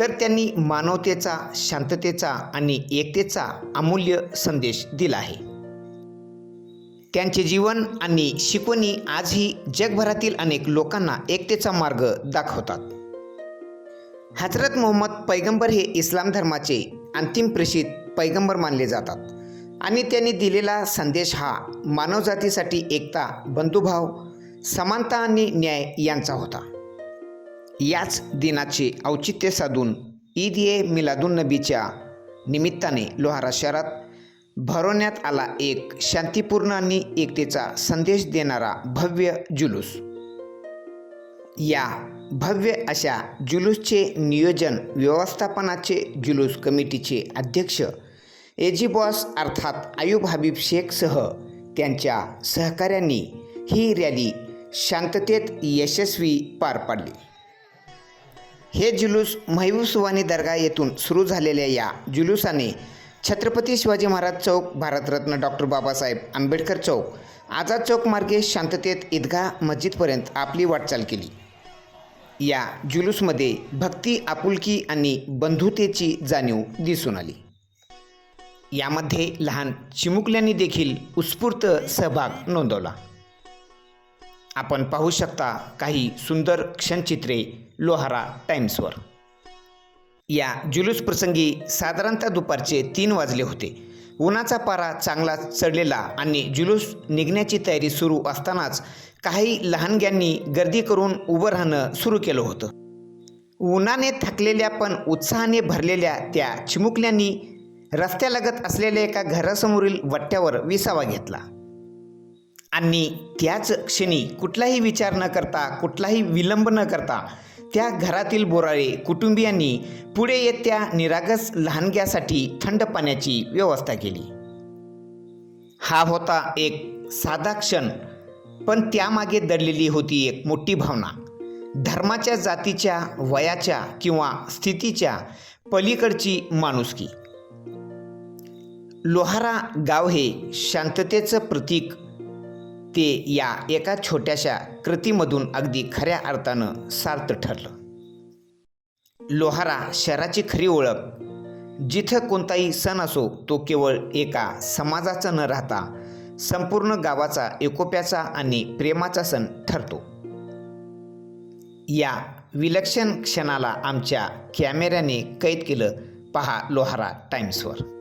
तर त्यांनी मानवतेचा शांततेचा आणि एकतेचा अमूल्य संदेश दिला आहे. त्यांचे जीवन आणि शिकवणी आजही जगभरातील अनेक लोकांना एकतेचा मार्ग दाखवतात. हजरत मोहम्मद पैगंबर हे इस्लाम धर्माचे अंतिम प्रेषित पैगंबर मानले जातात आणि त्यांनी दिलेला संदेश हा मानवजातीसाठी एकता बंधुभाव समानता आणि न्याय यांचा होता. याच दिनाचे औचित्य साधून ईद ए मिलादून नबीच्या निमित्ताने लोहारा शहरात भरवण्यात आला एक शांतीपूर्ण आणि एकतेचा संदेश देणारा भव्य जुलूस. या भव्य अशा जुलूसचे नियोजन व्यवस्थापनाचे जुलूस कमिटीचे अध्यक्ष एजी बॉस अर्थात आयुब हबीब शेखसह त्यांच्या सहकाऱ्यांनी ही रॅली शांततेत यशस्वी पार पाडली. हे जुलूस महबूब सुवानी दर्गा येथून सुरू झालेल्या या जुलूसाने छत्रपती शिवाजी महाराज चौक भारतरत्न डॉक्टर बाबासाहेब आंबेडकर चौक आझाद चौक मार्गे शांततेत ईदगाह मस्जिदपर्यंत आपली वाटचाल केली. या जुलूसमध्ये भक्ती आपुलकी आणि बंधुतेची जाणीव दिसून आली. यामध्ये लहान चिमुकल्यांनी देखील उत्स्फूर्त सहभाग नोंदवला. आपण पाहू शकता काही सुंदर क्षणचित्रे लोहारा टाइम्सवर. या जुलूस प्रसंगी साधारणतः दुपारचे तीन वाजले होते. उन्हाचा पारा चांगला चढलेला आणि जुलूस निघण्याची तयारी सुरू असतानाच काही लहानग्यांनी गर्दी करून उभं राहणं सुरू केलं होतं. उन्हाने थकलेल्या पण उत्साहाने भरलेल्या त्या चिमुकल्यांनी रस्त्यालगत असलेल्या एका घरासमोरील वट्ट्यावर विसावा घेतला. आणि त्याच क्षणी कुठलाही विचार न करता कुठलाही विलंब न करता त्या घरातील बोराळे कुटुंबियांनी पुढे येत त्या निरागस लहानग्यासाठी थंड पाण्याची व्यवस्था केली. हा होता एक साधा क्षण पण त्यामागे दडलेली होती एक मोठी भावना. धर्माच्या जातीच्या वयाच्या किंवा स्थितीच्या पलीकडची माणुसकी. लोहारा गाव हे शांततेचं प्रतीक ते या एका छोट्याशा कृतीमधून अगदी खऱ्या अर्थानं सार्थ ठरलं. लोहारा शहराची खरी ओळख. जिथं कोणताही सण असो तो केवळ एका समाजाचा न राहता संपूर्ण गावाचा एकोप्याचा आणि प्रेमाचा सण ठरतो. या विलक्षण क्षणाला आमच्या कॅमेऱ्याने कैद केलं पहा लोहारा टाइम्सवर.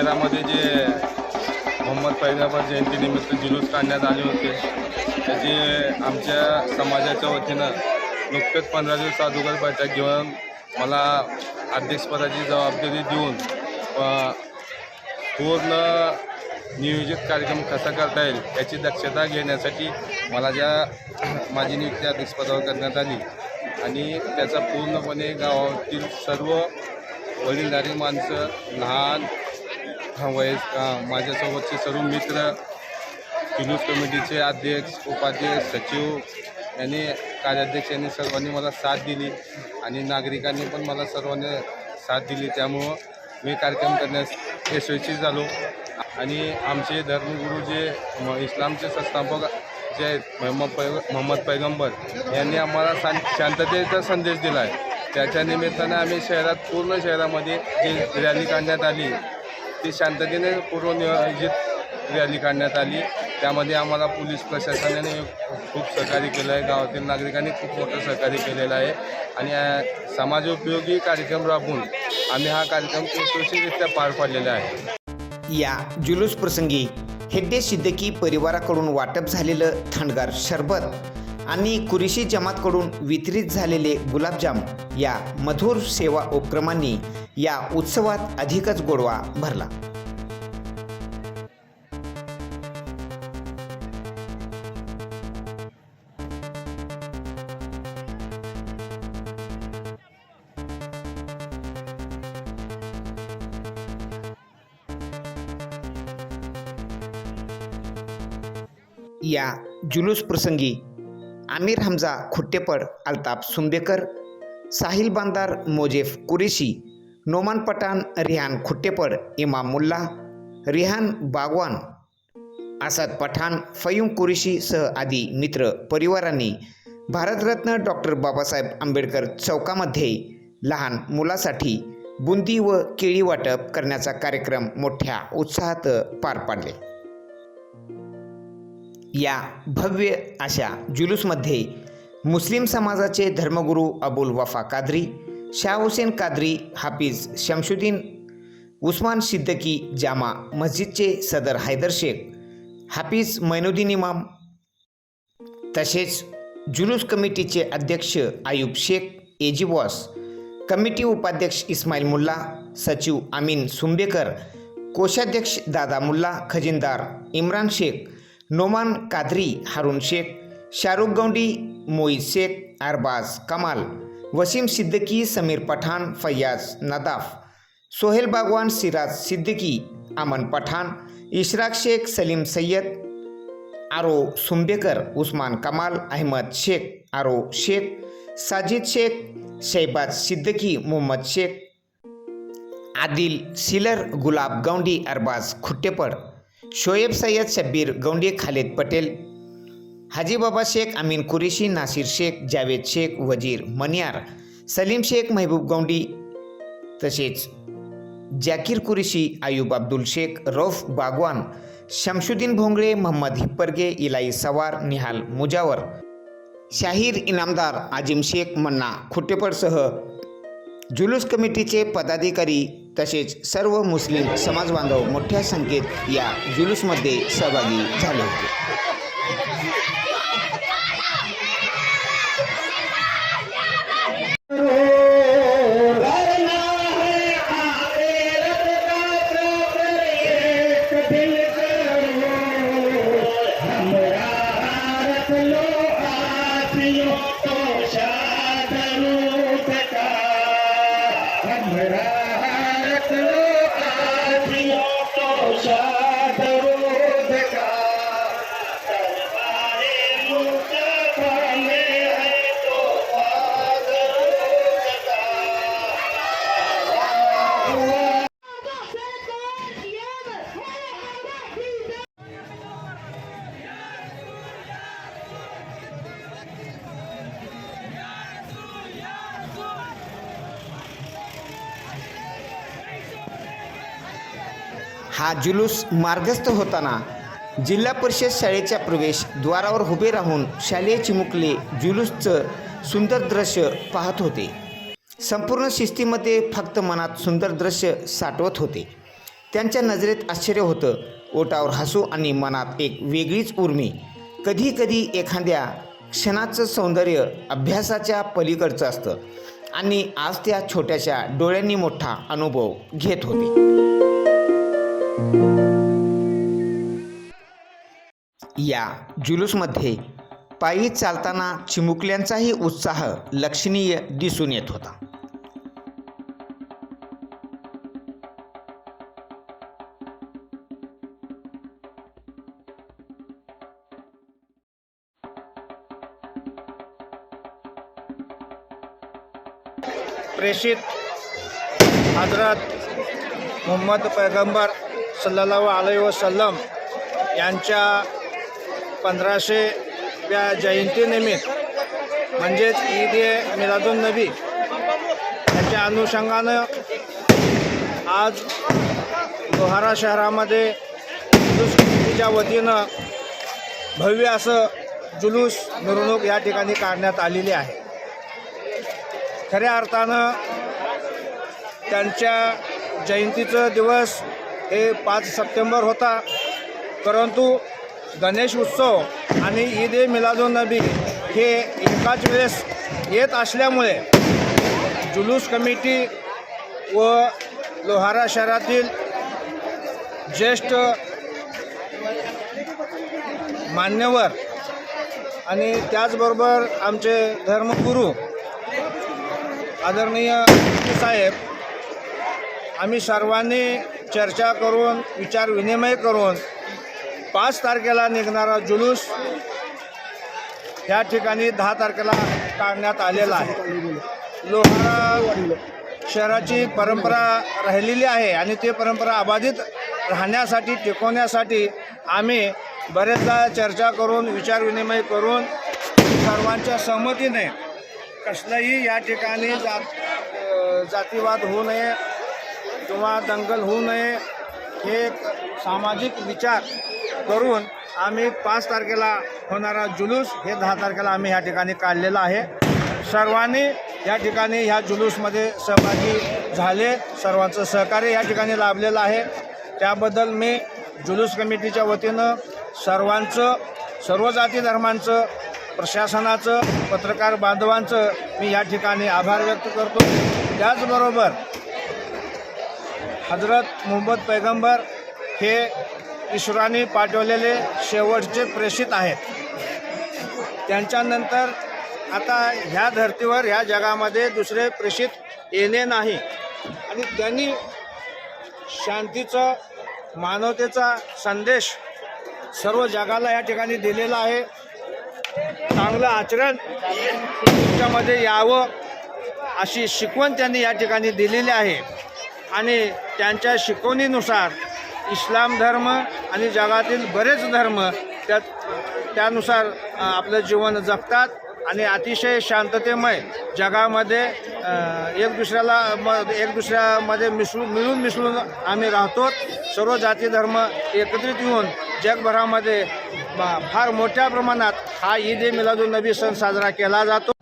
शहरामध्ये जे मोहम्मद पैगंबर जयंतीनिमित्त जुलूस काढण्यात आले होते त्याचे आमच्या समाजाच्या वतीनं नुकतेच पंधरा दिवस अगोदर बैठक घेऊन मला अध्यक्षपदाची जबाबदारी देऊन पूर्ण नियोजित कार्यक्रम कसा करता येईल याची दक्षता घेण्यासाठी मला ज्या माझी नियुक्ती अध्यक्षपदावर करण्यात आली आणि त्याचा पूर्णपणे गावातील सर्व वडीलधारी माणसं लहान हा वयस माझ्यासोबतचे सर्व मित्र जुलूस कमिटीचे अध्यक्ष उपाध्यक्ष सचिव यांनी कार्याध्यक्ष यांनी सर्वांनी मला साथ दिली आणि नागरिकांनी पण मला सर्वांनी साथ दिली. त्यामुळं मी कार्यक्रम करण्यास यशस्वी झालो. आणि आमचे धर्मगुरू जे इस्लामचे संस्थापक जे आहेत मोहम्मद पैग मोहम्मद पैगंबर यांनी आम्हाला शां शांततेचा संदेश दिला आहे त्याच्या निमित्ताने आम्ही शहरात पूर्ण शहरामध्ये जी रॅली काढण्यात आली ती शांततेने पूर्वनियोजित रॅली काढण्यात आली. त्यामध्ये आम्हाला पोलीस प्रशासनाने खूप सहकार्य केलं आहे. गावातील नागरिकांनी खूप मोठं सहकार्य केलेलं आहे. आणि समाजोपयोगी कार्यक्रम राबवून आम्ही हा कार्यक्रम यशस्वीरित्या पार पाडलेला आहे. या जुलूस प्रसंगी हेड्डे सिद्दकी परिवाराकडून वाटप झालेलं थंडगार शरबत आणि कुरिशी जमातकडून वितरित झालेले गुलाबजाम या मधुर सेवा उपक्रमांनी या उत्सवात अधिकच गोडवा भरला. या जुलूस प्रसंगी आमिर हमजा खुट्टेपड अल्ताफ सुंबेकर साहिल बांदार मोजेफ कुरेशी नोमान पठाण रिहान खुट्टेपड इमाम मुल्ला रिहान बागवान आसाद पठाण फयूम कुरेशी सह आदी मित्र परिवारांनी भारतरत्न डॉक्टर बाबासाहेब आंबेडकर चौकामध्ये लहान मुलासाठी बुंदी व केळी वाटप करण्याचा कार्यक्रम मोठ्या उत्साहात पार पाडले. या भव्य अशा जुलूसमध्ये मुस्लिम समाजाचे धर्मगुरू अबुल वफा कादरी शाह हुसेन कादरी हाफिज शमशुद्दीन उस्मान सिद्दकी जामा मस्जिदचे सदर हैदर शेख हाफिज मैनुद्दीन इमाम तसेच जुलूस कमिटीचे अध्यक्ष आयुब शेख एजिबॉस कमिटी उपाध्यक्ष इस्माईल मुल्ला सचिव अमीन सुंबेकर कोषाध्यक्ष दादा मुल्ला खजिनदार इम्रान शेख नोमान कादरी हारून शेख शाहरुख गौंडी मोईद शेख अरबाज कमाल वसीम सिद्दकी समीर पठाण फैयाज नदाफ सोहेल बागवान सिराज सिद्दीकी अमन पठाण इशराक शेख सलीम सय्यद आरो सुंबेकर उस्मान कमाल अहमद शेख आरो शेख साजिद शेख शैबाज सिद्दकी मोहम्मद शेख आदिल सिलर गुलाब गौंडी अरबाज खुट्टेपड शोएब सय्यद शब्बीर गौंडी खालेद पटेल हाजी बाबा शेख अमीन कुरेशी नासिर शेख जावेद शेख वजीर मनियार सलीम शेख महबूब गौंडी तसेच जाकीर कुरेशी आयुब अब्दुल शेख रौफ बागवान शमशुद्दीन भोंगळे मोहम्मद हिप्परगे इलाई सवार निहाल मुजावर शाहीर इनामदार आजिम शेख मन्ना खुटेपडसह जुलूस कमिटीचे पदाधिकारी तसेच सर्व मुस्लिम समाजबांधव मोठ्या संख्येत या जुलूसमध्ये सहभागी झाले होते. हा जुलूस मार्गस्थ होताना जिल्हा परिषद शाळेच्या प्रवेश द्वारावर उभे राहून शालेय चिमुकले जुलूसचं सुंदर दृश्य पाहत होते. संपूर्ण शिस्तीमध्ये फक्त मनात सुंदर दृश्य साठवत होते. त्यांच्या नजरेत आश्चर्य होतं. ओटावर हसू आणि मनात एक वेगळीच उर्मी. कधी कधी एखाद्या क्षणाचं सौंदर्य अभ्यासाच्या पलीकडचं असतं आणि आज त्या छोट्याशा डोळ्यांनी मोठा अनुभव घेत होते. या जुलूसमध्ये पायी चालताना चिमुकल्यांचाही उत्साह लक्षणीय दिसून येत होता. प्रेषित हजरत मोहम्मद पैगंबर सल्ला आलय वसलम यांच्या पंधराशे पंधराशेव्या जयंतीनिमित्त म्हणजेच ईद ए मिलादुन नबी. याच्या अनुषंगानं आज लोहारा शहरामध्ये हिंदू संस्कृतीच्या वतीनं भव्य असं जुलूस मिरवणूक या ठिकाणी काढण्यात आलेली आहे. खऱ्या अर्थानं त्यांच्या जयंतीचं दिवस हे पाच सप्टेंबर होता परंतु गणेश उत्सव आणि ईद ए मिलादुलनबी हे एकाच वेळेस येत असल्यामुळे जुलूस कमिटी व लोहारा शहरातील ज्येष्ठ मान्यवर आणि त्याचबरोबर आमचे धर्मगुरू आदरणीय साहेब आम्ही सर्वांनी चर्चा करून विचार विनिमय करून पाच तारखेला निघणारा जुलूस या ठिकाणी दहा तारखेला काढण्यात आलेला आहे. लोहारा शहराची परंपरा राहिलेली आहे आणि ती परंपरा अबाधित राहण्यासाठी टिकवण्यासाठी आम्ही बरेचदा चर्चा करून विचार विनिमय करून सर्वांच्या सहमतीने कसलंही या ठिकाणी जात जातीवाद होऊ नये किंवा दंगल होऊ नये हे सामाजिक विचार करून आम्ही पाच तारखेला होणारा जुलूस हे दहा तारखेला आम्ही या ठिकाणी काढलेला आहे. सर्वांनी या ठिकाणी ह्या जुलूसमध्ये सहभागी झाले. सर्वांचं सहकार्य या ठिकाणी लाभलेलं आहे. त्याबद्दल मी जुलूस कमिटीच्या वतीनं सर्वांचं सर्व जाती धर्मांचं प्रशासनाचं पत्रकार बांधवांचं मी या ठिकाणी आभार व्यक्त करतो. त्याचबरोबर हजरत मोहम्मद पैगंबर हे ईश्वराने पाठवलेले शेवटचे प्रेषित आहेत. त्यांच्यानंतर आता ह्या धर्तीवर ह्या जगामध्ये दुसरे प्रेषित येणे नाही. आणि त्यांनी शांतीचा मानवतेचा संदेश सर्व जगाला या ठिकाणी दिलेला आहे. चांगलं आचरण तुमच्यामध्ये यावं अशी शिकवण त्यांनी या ठिकाणी दिलेली आहे. आणि त्यांच्या शिकवणीनुसार इस्लाम धर्म आणि जगातील बरेच धर्म त्यात त्यानुसार आपलं जीवन जगतात आणि अतिशय शांततेमय जगामध्ये एक दुसऱ्याला म एक दुसऱ्यामध्ये मिसळून मिळून मिसळून आम्ही राहतो. सर्व जाती धर्म एकत्रित येऊन जगभरामध्ये फार मोठ्या प्रमाणात हा ईद ए मिलादुल नबी सण साजरा केला जातो.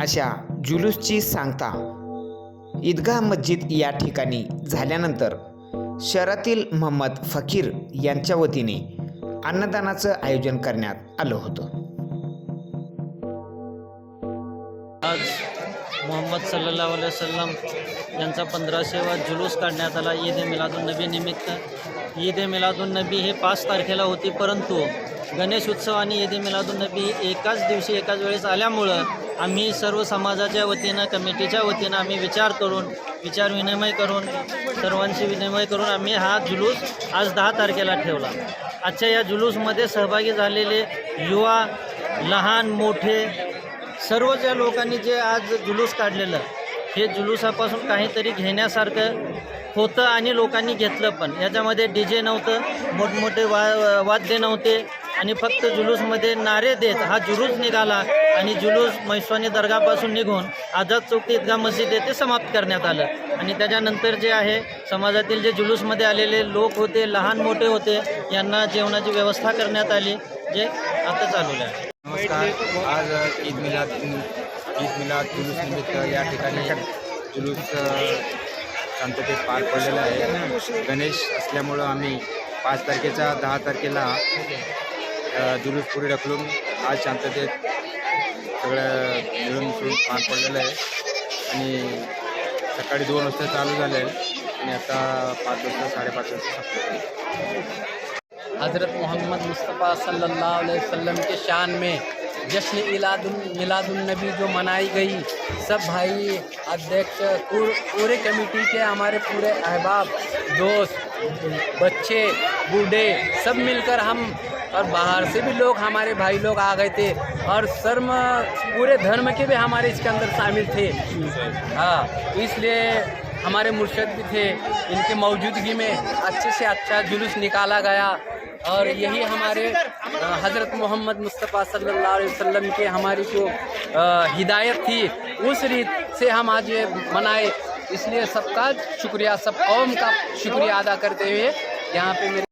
अशा जुलूसची सांगता. ईदगाह मस्जिद या ठिकाणी झाल्यानंतर शहरातील मोहम्मद फकीर यांच्या वतीने अन्नदानाचं आयोजन करण्यात आलं होतं. आज मोहम्मद सल्लल्लाहु अलैहि वसल्लम यांचा पंधराशेवा जुलूस काढण्यात आला ईद ए मिलादुलनबी निमित्त. ईद ए मिलादुलनबी हे पाच तारखेला होती परंतु गणेश उत्सव आणि ईद ए मिलादुलनबी एकाच दिवशी एकाच वेळेस आल्यामुळं आम्ही सर्व समाजाच्या वतीनं कमिटीच्या वतीनं आम्ही विचार करून विचार विनिमय करून सर्वांशी विनिमय करून आम्ही हा जुलूस आज दहा तारखेला ठेवला. आजच्या या जुलूसमध्ये सहभागी झालेले युवा लहान मोठे सर्व ज्या लोकांनी जे आज जुलूस काढलेलं हे जुलूसापासून काहीतरी घेण्यासारखं होतं आणि लोकांनी घेतलं पण. याच्यामध्ये डी जे नव्हतं मोठमोठे वा वाद्य नव्हते आणि फक्त जुलूसमध्ये नारे देत हा जुलूस निघाला आणि जुलूस मैस्वानी दर्गापासून निघून आझाद चौक ते ईदगा मस्जिद येथे समाप्त करण्यात आलं. आणि त्याच्यानंतर जे आहे समाजातील जे जुलूसमध्ये आलेले लोक होते लहान मोठे होते यांना जेवणाची व्यवस्था करण्यात आली जे आता चालू आहे. नमस्कार. आज ईद मिलाद ईद मिलाद जुलूस निमित्त या ठिकाणी जुलूस शांततेत पार पडलेला आहे. गणेश असल्यामुळं आम्ही पाच तारखेचा दहा तारखेला जुलूस पुढे ढकलून आज शांततेत सगळं मिळून मिसळून पार पडलेलं आहे. आणि सकाळी दोन वाजता चालू झालं आहे. आणि आता पाच वाजता साडेपाच वाजता संपलं हज़रत मोहम्मद मुस्तफ़ा सल्लल्लाहु अलैहि वसल्लम के शान में जश्न मिलादुलनबी जो मनाई गई। सब भाई अध्यक्ष पूर, कमेटी के हमारे पूरे अहबाब दोस्त बच्चे बूढ़े सब मिलकर हम और बाहर से भी लोग हमारे भाई लोग आ गए थे और सर्म पूरे धर्म के भी हमारे इसके अंदर शामिल थे। हाँ इसलिए हमारे मुर्शद भी थे। इनके मौजूदगी में अच्छे से अच्छा जुलूस निकाला गया और यही हमारे हज़रत मोहम्मद मुस्तफ़ा सल्लल्लाहु अलैहि वसल्लम के हमारी जो हिदायत थी, उस रीत से हम आज ये मनाए। इसलिए सबका शुक्रिया, सब कौम का शुक्रिया अदा करते हुए यहाँ पे मेरे